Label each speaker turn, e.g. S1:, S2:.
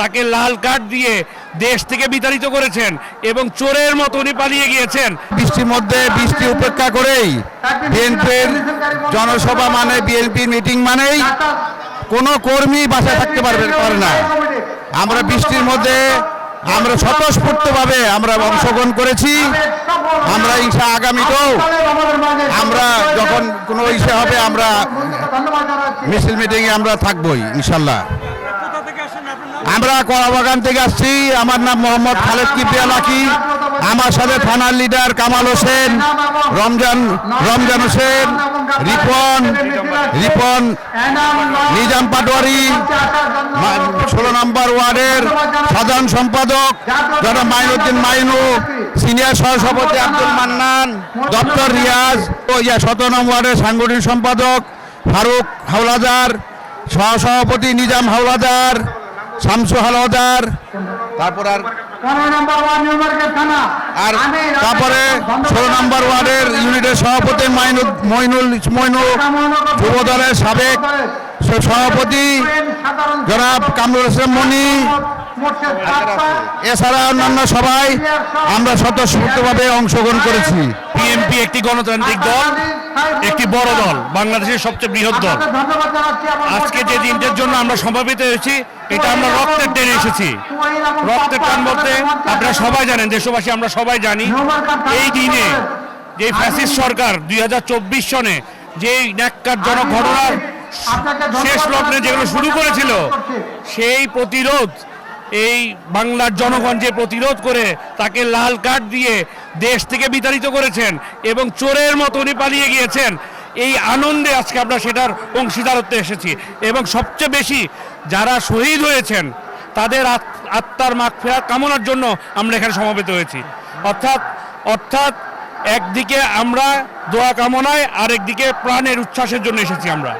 S1: তাকে লাল কার্ড দিয়ে দেশ থেকে বিতাড়িত করেছেন এবং চোরের মতো উনি পালিয়ে গিয়েছেন।
S2: বৃষ্টির মধ্যে বৃষ্টি উপেক্ষা করেই বিএনপির জনসভা মানে বিএনপির মিটিং মানেই কোনো কর্মী বাসায় থাকতে পারবে পারে না। আমরা বৃষ্টির মধ্যে আমরা স্বতঃস্ফূর্তভাবে আমরা অংশগ্রহণ করেছি। আমরা ইনশা আগামীতেও আমরা যখন কোনো ইসে হবে, আমরা মিছিল মিটিংয়ে আমরা থাকবই, ইনশাল্লাহ। আমরা কলাবাগান থেকে আসছি। আমার নাম মোহাম্মদ খালেদ কিবরিয়া লাকি আমার সাথে থানার লিডার কামাল হোসেন, রমজান রমজান হোসেন, রিপন রিপন, নিজাম পাটোয়ারি, ষোলো নম্বর ওয়ার্ডের সাধারণ সম্পাদক যারা মাইনুদ্দিন মাইনু, সিনিয়র সহসভাপতি আব্দুল মান্নান, দপ্তর রিয়াজ, ও ইয়া সতেরো নম্বর ওয়ার্ডের সাংগঠনিক সম্পাদক ফারুক হাওলাদার, সহসভাপতি নিজাম হাওলাদার শামসু হালদার। তারপর আর আর তারপরে ষোলো নম্বর ওয়ার্ডের ইউনিটের সভাপতি মাইনুল মইনুল মইনু যুব দলের সাবেক সভাপতি জনাব কামরুল হোসেন মনি এছাড়া অন্যান্য সবাই আমরা স্বতঃস্ফূর্তভাবে অংশগ্রহণ করেছি।
S1: বিএনপি একটি গণতান্ত্রিক দল একটি বড় দল। বাংলাদেশের সবচেয়ে বৃহৎ দল। আজকে যে দিনটার জন্য আমরা সমাবেত হয়েছি এটা আমরা রক্তের টেনে এসেছি। রক্তের টান বলতে আপনারা সবাই জানেন দেশবাসী আমরা সবাই জানি এই দিনে যে ফ্যাসিস্ট সরকার দুই হাজার চব্বিশ সনে যে ন্যাক্কারজনক ঘটনার শেষ লগ্নে যেগুলো শুরু করেছিল সেই প্রতিরোধ এই বাংলার জনগণ যে প্রতিরোধ করে তাকে লাল কার্ড দিয়ে দেশ থেকে বিতাড়িত করেছেন এবং চোরের মতো উনি পালিয়ে গিয়েছেন, এই আনন্দে আজকে আমরা সেটার অংশীদারত্বে এসেছি। এবং সবচেয়ে বেশি যারা শহীদ হয়েছেন, তাদের আত- আত্মার মাগ ফেরার কামনার জন্য আমরা এখানে সমবেত হয়েছি। অর্থাৎ অর্থাৎ একদিকে আমরা দোয়া কামনায়, আরেকদিকে প্রাণের উচ্ছ্বাসের জন্য এসেছি আমরা।